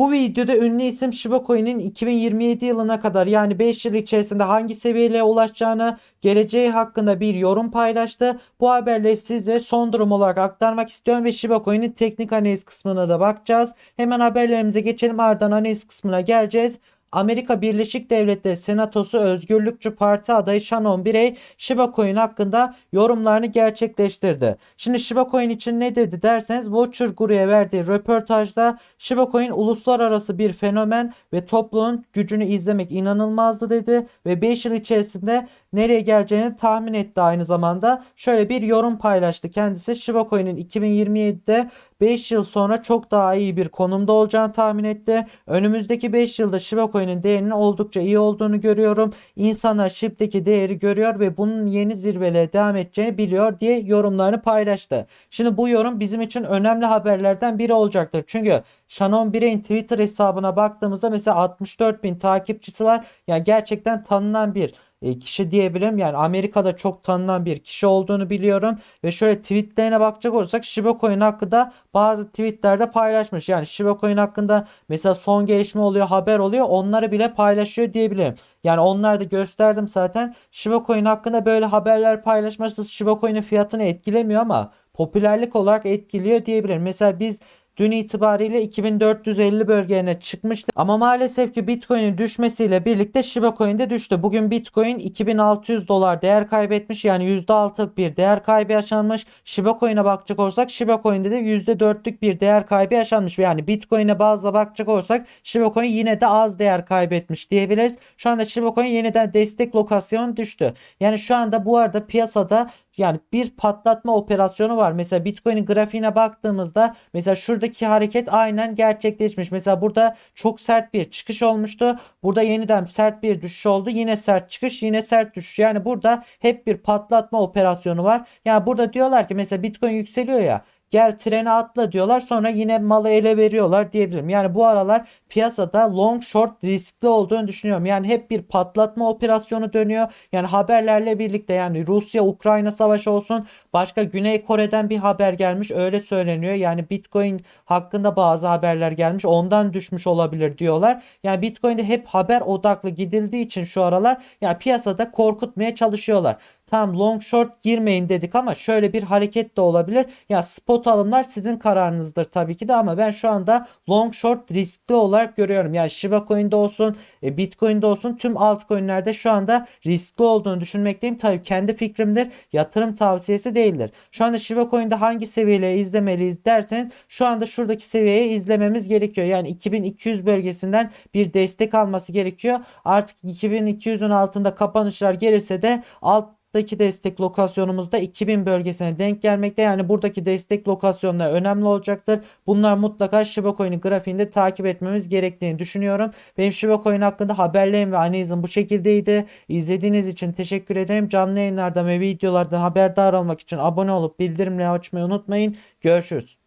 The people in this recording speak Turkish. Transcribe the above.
Bu videoda ünlü isim Shiba Coin'in 2027 yılına kadar yani 5 yıl içerisinde hangi seviyeye ulaşacağını, geleceği hakkında bir yorum paylaştı. Bu haberleri size son durum olarak aktarmak istiyorum ve Shiba Coin'in teknik analiz kısmına da bakacağız. Hemen haberlerimize geçelim ardından analiz kısmına geleceğiz. Amerika Birleşik Devletleri Senatosu Özgürlükçü Parti adayı Shannon Birey Shiba Coin hakkında yorumlarını gerçekleştirdi. Şimdi Shiba Coin için ne dedi derseniz Watcher Guru'ya verdiği röportajda Shiba Coin uluslararası bir fenomen ve toplumun gücünü izlemek inanılmazdı dedi ve 5 yıl içerisinde nereye geleceğini tahmin etti aynı zamanda. Şöyle bir yorum paylaştı kendisi. Shiba Coin'in 2027'de 5 yıl sonra çok daha iyi bir konumda olacağını tahmin etti. Önümüzdeki 5 yılda Shiba Coin'in değerinin oldukça iyi olduğunu görüyorum. İnsanlar SHIB'deki değeri görüyor ve bunun yeni zirvelere devam edeceğini biliyor diye yorumlarını paylaştı. Şimdi bu yorum bizim için önemli haberlerden biri olacaktır. Çünkü Shannon Birey'in Twitter hesabına baktığımızda mesela 64 bin takipçisi var. Yani gerçekten tanınan bir kişi diyebilirim. Yani Amerika'da çok tanınan bir kişi olduğunu biliyorum. Ve şöyle tweetlerine bakacak olursak Shiba Coin hakkında bazı tweetlerde paylaşmış. Yani Shiba Coin hakkında mesela son gelişme oluyor, haber oluyor. Onları bile paylaşıyor diyebilirim. Yani onları da gösterdim zaten. Shiba Coin hakkında böyle haberler paylaşması Shiba Coin'in fiyatını etkilemiyor ama popülerlik olarak etkiliyor diyebilirim. Mesela biz Dün itibariyle 2450 bölgelerine çıkmıştı. Ama maalesef ki Bitcoin'in düşmesiyle birlikte Shiba Coin de düştü. Bugün Bitcoin 2600 dolar değer kaybetmiş. Yani %6'lık bir değer kaybı yaşanmış. Shiba Coin'e bakacak olursak Shiba Coin'de de %4'lük bir değer kaybı yaşanmış. Yani Bitcoin'e bazla bakacak olursak Shiba Coin yine de az değer kaybetmiş diyebiliriz. Şu anda Shiba Coin yeniden destek lokasyonu düştü. Yani şu anda bu arada piyasada yani bir patlatma operasyonu var. Mesela Bitcoin'in grafiğine baktığımızda mesela şuradaki hareket aynen gerçekleşmiş. Mesela burada çok sert bir çıkış olmuştu. Burada yeniden sert bir düşüş oldu. Yine sert çıkış, yine sert düşüş. Yani burada hep bir patlatma operasyonu var. Yani burada diyorlar ki mesela Bitcoin yükseliyor ya gel trene atla diyorlar sonra yine malı ele veriyorlar diyebilirim. Yani bu aralar piyasada long short riskli olduğunu düşünüyorum. Yani hep bir patlatma operasyonu dönüyor. Yani haberlerle birlikte yani Rusya Ukrayna savaşı olsun başka Güney Kore'den bir haber gelmiş öyle söyleniyor. Yani Bitcoin hakkında bazı haberler gelmiş ondan düşmüş olabilir diyorlar. Yani Bitcoin'de hep haber odaklı gidildiği için şu aralar yani piyasada korkutmaya çalışıyorlar. Tam long short girmeyin dedik ama şöyle bir hareket de olabilir. Ya spot alımlar sizin kararınızdır tabii ki de ama ben şu anda long short riskli olarak görüyorum. Yani Shiba Coin'de olsun, e, Bitcoin'de olsun tüm altcoin'lerde şu anda riskli olduğunu düşünmekteyim. Tabii kendi fikrimdir. Yatırım tavsiyesi değildir. Şu anda Shiba Coin'de hangi seviyeleri izlemeliyiz derseniz şu anda şuradaki seviyeyi izlememiz gerekiyor. Yani 2200 bölgesinden bir destek alması gerekiyor. Artık 2200'ün altında kapanışlar gelirse de alt Buradaki destek lokasyonumuzda 2000 bölgesine denk gelmekte. Yani buradaki destek lokasyonları önemli olacaktır. Bunlar mutlaka Shiba Coin'in grafiğinde takip etmemiz gerektiğini düşünüyorum. Benim Shiba Coin hakkında haberlerim ve analizim bu şekildeydi. İzlediğiniz için teşekkür ederim. Canlı yayınlardan ve videolardan haberdar olmak için abone olup bildirimleri açmayı unutmayın. Görüşürüz.